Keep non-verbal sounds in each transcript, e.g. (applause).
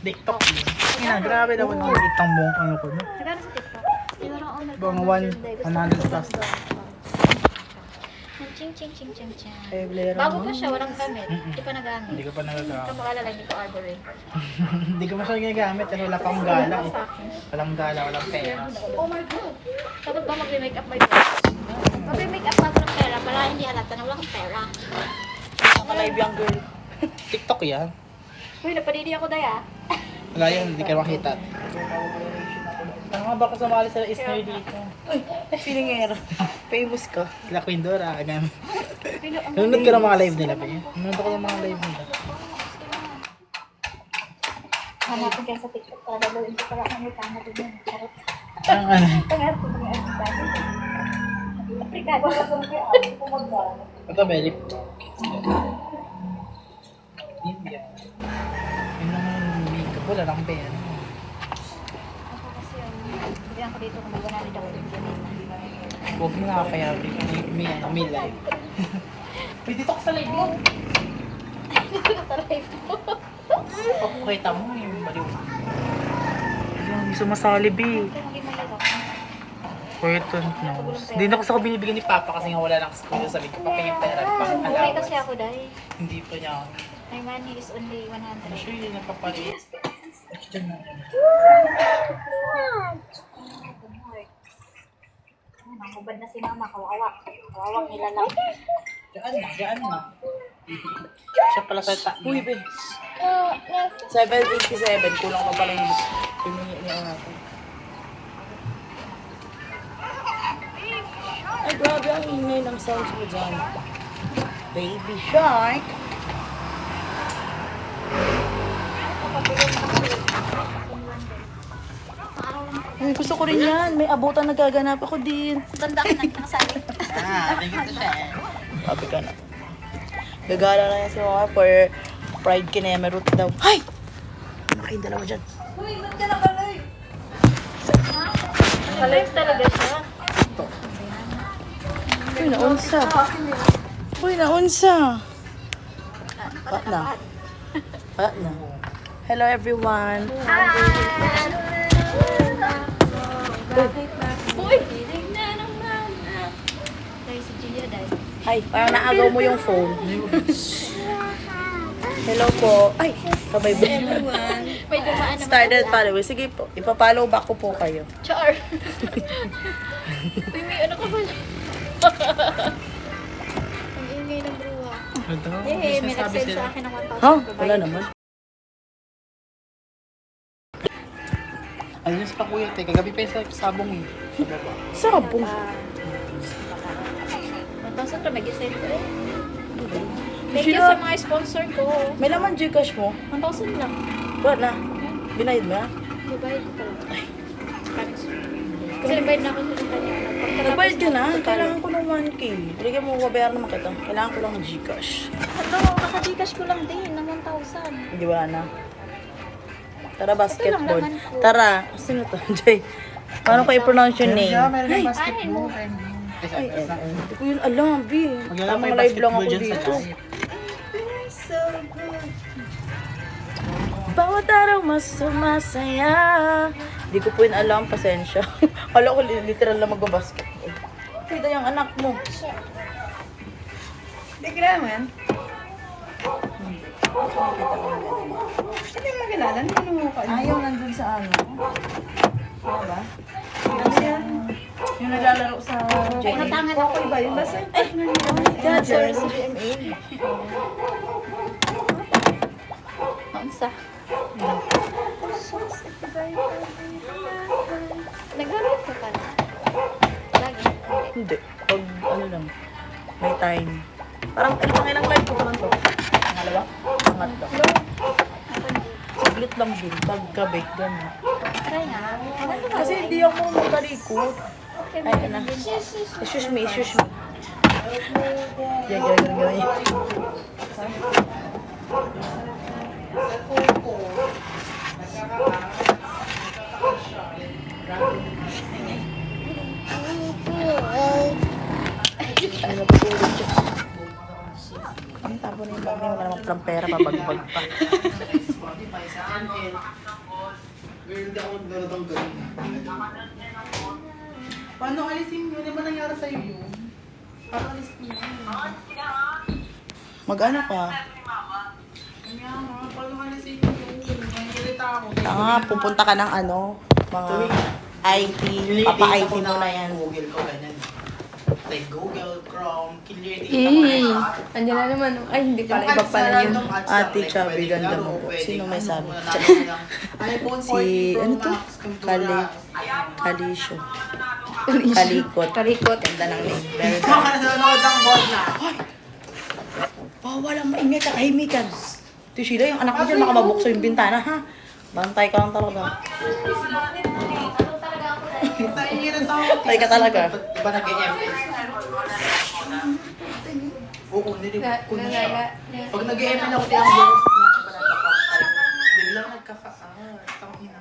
TikTok yun. Ina, grabe naman ang itang buong ano ko. No? Nagano sa TikTok? Siguro ako Bang one- 100 plus. Ching ching ching ching ching. Eh, Blair, Bago pa siya, walang gamit. Hindi pa nagamit. Hindi ko pa Ito nagagamit. makalala, hindi ko order eh. (laughs) Hindi ko masyadong ginagamit. Ano, wala pang gala eh. Walang gala, walang pera. Oh my God! Dapat ba mag-make up my boss? Mag-make up ako ng pera para hindi halata na wala kang pera. Nakalive yung girl. (laughs) TikTok yan. Uy, napadidi ako daya. Wala yun, hindi ka makita. Ano nga ba ako sumali sa Isnoy dito? Uy, feeling Famous ka. Sila Queen Dora, ganyan. Nanonood ka ng mga live nila, Pe. Nanonood ako ng mga live nila. Hanapin kayo sa TikTok para gawin ko para kami kama din yun. Charot. Ang ano, Pangarap ko mga Afrikano. Afrikano. Wala ko mga pumagdaan. ito, Belly. India. Yun naman yung makeup, wala lang pera. Ako kasi yung bigyan ko dito kung may 100 ako din yun. Huwag mo nga kaya, may, may, ano, may live. (laughs) Dito ka sa live mo. (laughs) Sa live ko. Pakita mo yung baliw. Yung sumasali, B. Ito maging mahirap. Pwede knows. Hindi na kasi ako binibigyan ni Papa kasi nga wala lang sa school. Sabi ko, papingin pera pang Buhay kasi ako dahil Hindi pa niya ako. my money is only 100. I'm sure yun napapalit. Diyan na. Ang hubad na si mama, kawawa. Kawawa nila lang. Diyan na, diyan na. Siya pala sa ta. Uy, Ben. 787. Kulang pa pala yung pimingi niya natin. Ay, grabe ang ingay ng sounds mo dyan. Baby Shark. Ay, gusto ko rin yan. May abutan na gaganap ako din. Ganda ka nagkasali. Ah, thank you siya. Sabi ka na. Gagala na yan si Mama for Pride Kinemerut daw. Hay! Ano kayong dalawa dyan? Alive talaga siya. Uy, naunsa. Uy, naunsa. Pa na. Pa na. Hello everyone. Uy! na naman. Dahil si Gia dahil. Ay, parang naagaw mo yung phone. Hello po. Ay, sabay ba? May dumaan naman. Started follower. Sige po, ipapollow back ko po kayo. Char. (laughs) Uy, may ano ka pala. Ang ingay ng bruha. Eh, may nag-send sa akin ng 1,000. Ha? Wala naman. Ayun sa kuya, te. Kagabi pa yung sa sabong eh. Sabong? 1,000 to mag-send ko eh. Thank Sino? you sa mga sponsor ko. May laman Gcash mo? 1,000 lang. Wala. Binayad mo na? Babayad ko pala. Kasi nagbayad na ako sa kanya. Nagbayad ka na? ng- Kailangan ko ng 1K. Bigyan mo, babayaran naman kita. Kailangan ko lang ng Gcash. Ano, kakadikas ko lang din ng 1,000. Hindi wala na. Tara, basketball. Tara. Sino to? (laughs) Jay. Paano ko i-pronounce yung name? meron ng basketball. Ay, ay, ay. Hindi ko yun alam, B. Tamang live lang ako dito. Bawat araw mas sumasaya. Hindi ko po yun alam, pasensya. (laughs) Kala ko li- literal lang magbabasketball. Kita yung anak mo. Hindi kailangan. Hindi mo kilala. Hindi mo mukha. Ayaw nandun sa ano. Ano ba? Ano yan? Yung naglalaro sa. Natangan ako. Ba yun? Basta Dodger. Naunsa. Naglaro ka pala. Lagi. Hindi. Pag ano lang. May time. Parang ilang ilang live ko pa lang to. Pangalawa? Pangatlo. Saglit lang din. Pag gabi, gano'n. Try nga. Ano? Kasi hindi ako magkalikot. Ay, ano. Excuse me, excuse me. Yan, yan, yan, yan. Ang tabo na yung bag niya, wala namang pera, pabagbag pa. (laughs) kay sa Angel. Girl, hindi ako naglaro ng ganun. Paano alisin mo? Ano ba nangyari sa'yo yun? Paano alisin mo yun? Mag-ano ka? Kanya nga, paano alisin mo yun? Nangilita ako. Tanga, pupunta ka ng ano, mga IT, papa-IT mo na yan. Google ko, ganyan. Like Google, Chrome, clear Eh, andyan na naman. Ay, hindi pala. Iba pala yun. Ate Chubby, ganda mo po. Sino may sabi? (laughs) Si, ano to? Kali, Kalisyo. Kalikot. Karikot. Ganda ng name. Very good. Baka nanonood ng ball na. Bawal ang maingay ka, tahimikan. Ito Sheila, yung anak mo dyan, makamabukso yung bintana, ha? Bantay ka lang talaga. Naiirit ako. Tay ka talaga. Diba nag-e-MS? Oo, nilipot ko na siya. Pag nag-e-MS ako ng girls na iba nagkaka- biglang nagkaka-art. Tangina.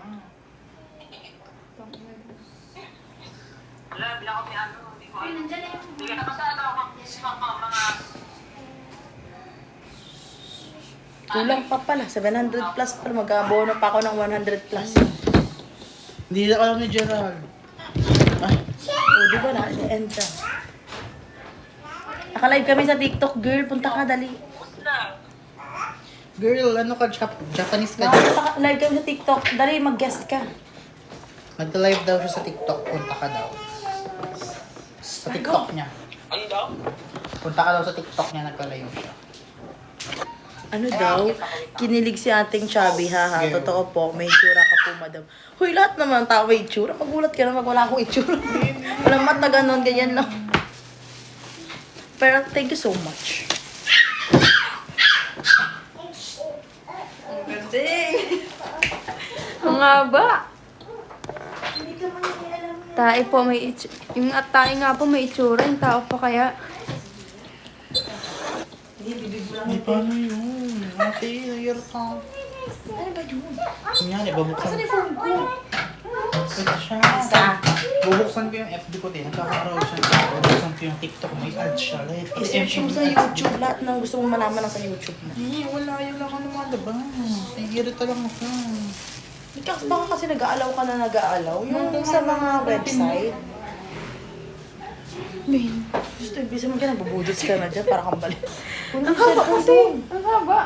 Kulang pa pala, 700 plus pa. Mag-abono pa ako ng 100 plus. Hindi na alam ni Gerald. Ay, oh, di ba na? End siya. Naka-live kami sa TikTok, girl. Punta ka, dali. Girl, ano ka? Jap- Japanese ka dyan? Naka-live kami sa TikTok. Dali, mag-guest ka. Nagka-live daw siya sa TikTok. Punta ka daw. Sa TikTok niya. Punta ka daw sa TikTok niya. Nagka-live siya. Ano daw? Kinilig si ating chubby, haha. Yeah. Totoo po, may itsura ka po, madam. Huy, lahat naman ng tao may itsura. Magulat ka na mag wala akong itsura. Walang mat na ganun, ganyan lang. Pero thank you so much. Ang (laughs) haba. Tae po may itsura. Yung at tae nga po may itsura. Yung tao pa kaya. Ay, paano yun? Ate, nayar ka. Ano ba yun? Kunyari, babuksan. Saan yung phone ko? Ito siya. Isa. Bubuksan ko yung FB ko din. Nagkakaroon siya. Bubuksan ko yung TikTok. May ads siya. Like, I-search mo sa YouTube. Lahat ng gusto mong malaman nasa YouTube na. Eh, wala yun lang ano malabas. Nagirita lang ako. Ikaw, baka kasi nag-aalaw ka na nag-aalaw. Yung sa mga website. Main. Gusto, ibig sabihin ka na, bubudots ka na dyan para kang balik. Ang haba kasi. Ang haba.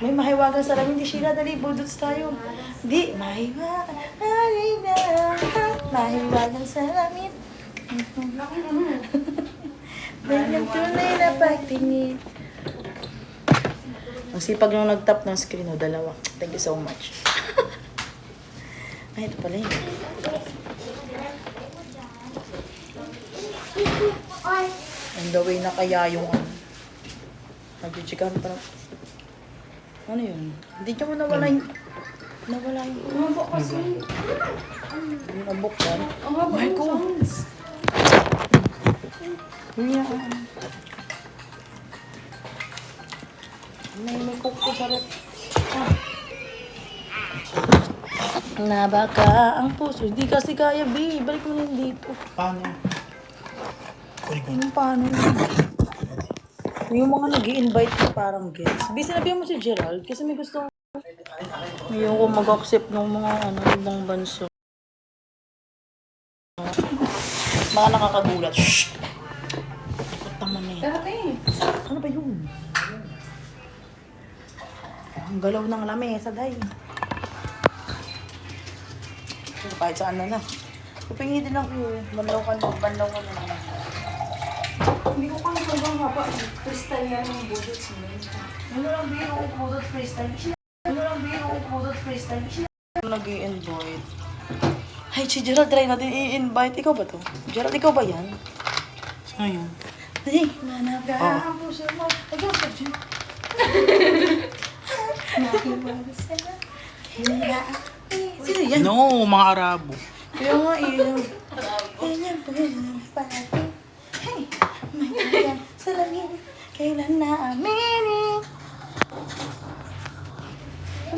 May mahiwagang salamin. Di Sheila, dali, budots tayo. Di, mahiwagang, mahiwagang, mahiwagang salamin. (laughs) Ganyan tunay na pagtingin. Ang sipag nung nag-tap ng screen, o dalawa. Thank you so much. (laughs) Ay, ito pala yun. On the way na kaya yung ano. Nag-chikahan pa. Ano yun? Hindi niya mo nawala yung... Nawala yung... Ang haba kasi. Nabuksan. Haba My God. Yan. May may cook ko sa rep. Ah. Nabaka ang puso. Hindi kasi kaya, B. Balik mo lang dito. Paano? Kunin ko. Paano yun? Yung mga nag invite ko parang guests. B, sinabihan mo si Gerald kasi may gusto Ngayon ko mag-accept ng mga ano, ibang banso. Mga nakakagulat. Shh! Ba't naman eh? Dati. Ano ba yun? Ang galaw ng lamesa, day. Pero kahit saan na na. Kupingi din ako. Banlaw ka na, banlaw ka na naman. Hindi ko kang hanggang haba. Freestyle yan yung budots mo. Ano lang biro ko budot freestyle? Ano lang biro ko budot freestyle? Nag-i-invite. Ay, si Gerald, try natin i-invite. Ikaw ba to? Gerald, ikaw ba yan? Sino yun? Ay, nanap ka ang puso mo. Nahiwala sa'yo. Kaya Sino yan? No, mga Arabo. Kaya nga eh. Ganyan po yung pati. Hey, may kaya sa langit. Kailan na aminin?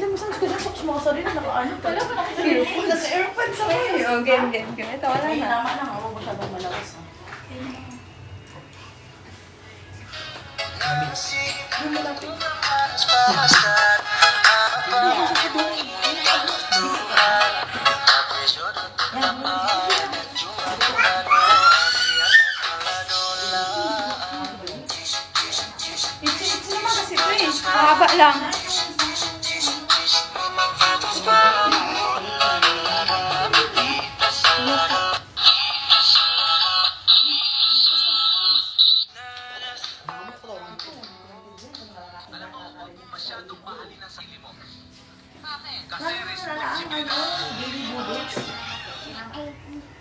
Diyan mo sa mga sumaksa rin, nakaano pa. Wala pa nakikiripon. Nasa airpod sa kayo. Oh, game, game, game. Ito, wala na. Ay, tama na. Ako masyadong malakas. Haba lang. Ako masyadong malakas. ah. Mami. Ay, malapit. Mahaba lang.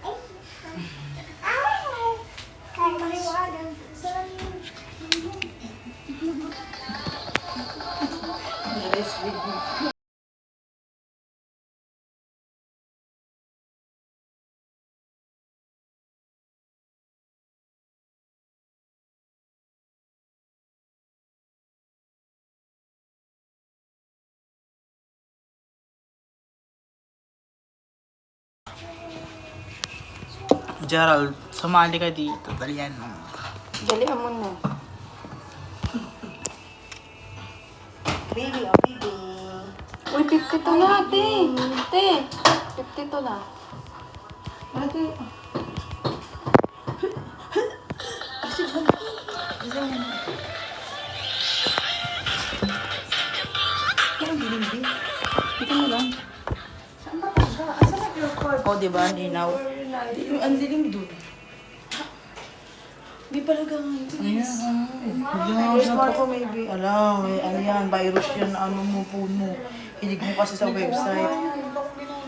Gerald, sumali ka dito. Dalian mo. Dalihan mo na. Baby, oh baby. Uy, 52 na, ate. Ate, 52 na. Ate, Ito mo lang. Oh, di ba? Linaw. Di- Ang dilim dun. Di talaga ngayon. Ayan. First part ko maybe. Alam, eh, ano yan, virus yan, ano mo, phone mo. Hilig mo kasi sa website.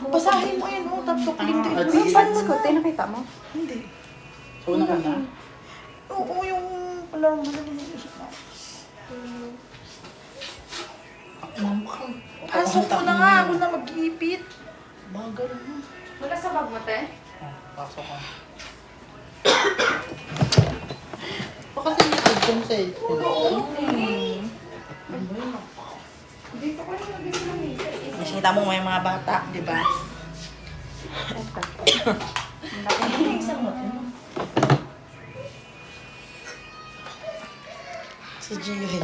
Basahin mo yun, oh, tapos click to Ah, it. saan mo ko? Nakita mo? Hindi. So, una ka na? Oo, yung alarm mo na Pasok ko na nga, ako na mag-iipit. Bagal na. Wala sa bag mo, te? Ah, Pasok ka. Baka sa likod kong cellphone. Nakita mo may mga bata, di ba? Si Gio.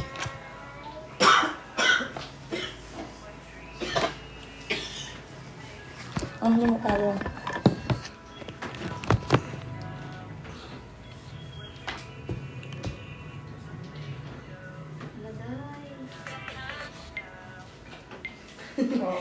Ang ano mo tayo?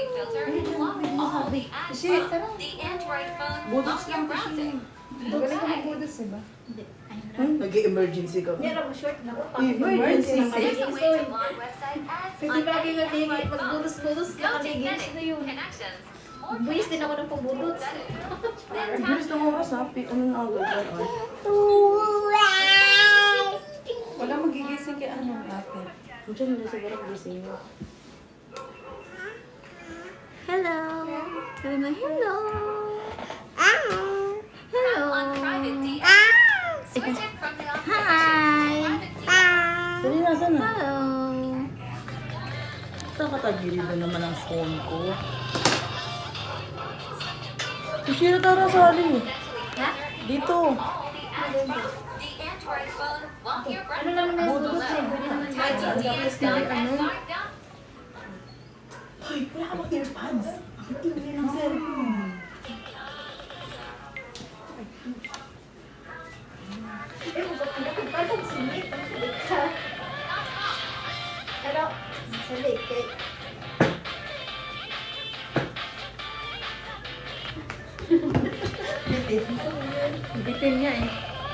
Essentially filter and block all the ads Shit, from the Android phone Butas while you're lang kasi. browsing. Magaling ka magbudas, diba? Nag-emergency ka. Emergency. There's a way to block website ads on any Android phone. Magbudos-budos Go to nakaligis na settings, yun. connections, or Buwis din ako ng pambudot. settings. Then tap Bilis ng oras ha. Pi- Ano na agad yan? Wala magigising kay ano, ate. Diyan na siguro gising mo. Hello. Sabi mo, hello. Hello. Hi. Dali, na? Hello. Ito katagilid na naman ang phone ko. Kushira tara sali. Dito. The Android phone while you're Ano lang naman yung budot eh. Pwede naman Type in dns.adguard.com. Ay, wala ka bang earpads? Hindi ng cellphone. Pero, sali, kay... Bitin niya eh.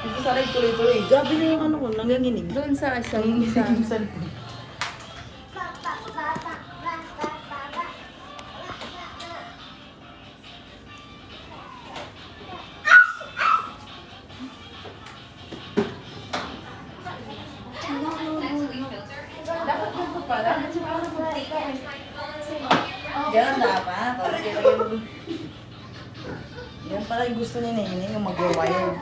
Dito sa rin tuloy-tuloy. Grabe na yung ano ko, nanganginig. Doon sa isang Nanganginig Yung mag-wire.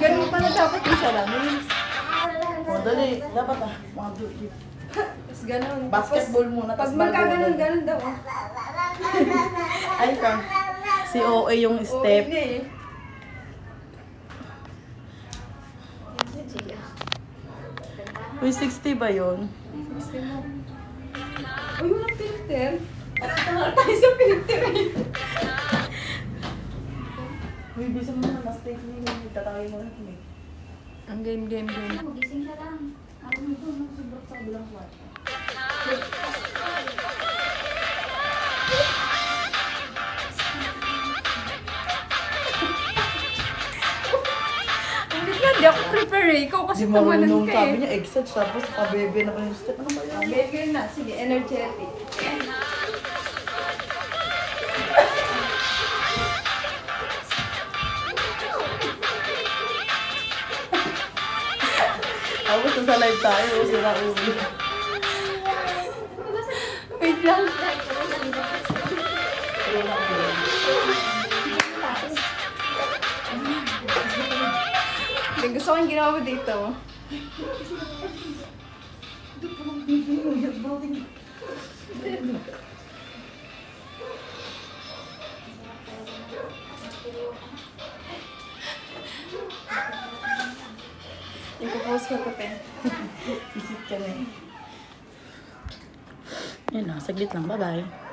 Ganun pala dapat yung salamin. O, dali. Dapat ah. Mga duty. Tapos ganun. Basketball muna, Pag magkaganon, ganun daw. (laughs) oh. Teka. Si OA yung step. eh. Uy, 60 ba yun? Uy, walang filter. (laughs) Tayo sa filter eh. Uy, bisa mo na. Last take niya yung tatawin mo na. eh. Ang game, game, game. Magising siya lang. Alam mo ito, nagsublok sa bilang kwarto. Hindi di ako prepare eh. Ikaw kasi Kasi tumanan marunong ka sabi eh. niya, exage, tapos pabebe na step. Ano ba yan? Baby na, sige, energetic. Tapos sa live tayo, sira ulo. Wait lang. Hindi, gusto ko yung ginawa mo dito. Ipo-post ko to, Pen. (laughs) Isip ka na eh. Yan lang, saglit lang. Bye-bye.